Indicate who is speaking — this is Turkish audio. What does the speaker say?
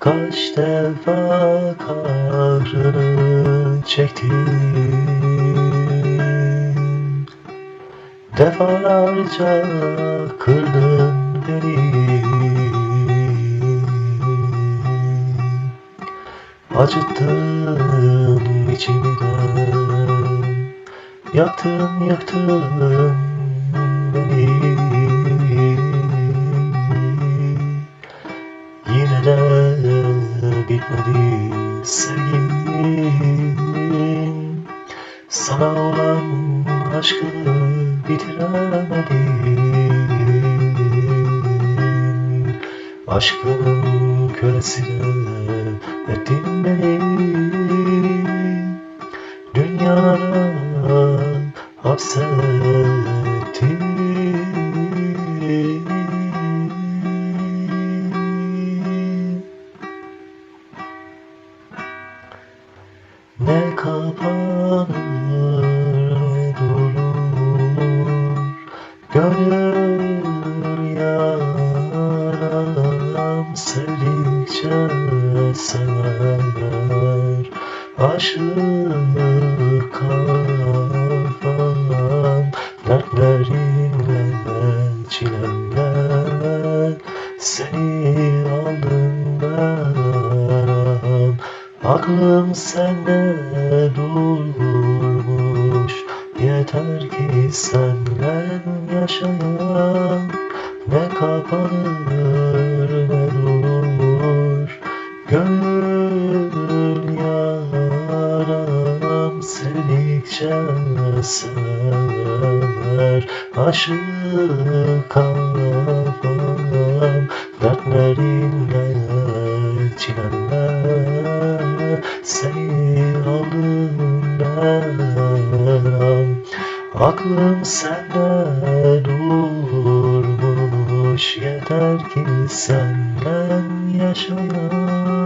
Speaker 1: Kaç defa kahrını çektim Defalarca kırdın beni. Acıttın içimden. Yaktın yaktın Sana olan aşkımı bitiremedim. Aşkımın kölesine ettin beni. Dünyana hapsettin Ne kapanır ne durur? Gönül yaram sevdikçe sever. Aşık kafam dertlerimle çilemle. Seni Aklım sende durmuş. Yeter ki senden yaşayan Ne kapanır ne durur. Gönül yaram sevdikçe sever. Aşık kafam dertlerimle çilemle Seni aldım ben Aklım sende durmuş. Yeter ki senden yaşayan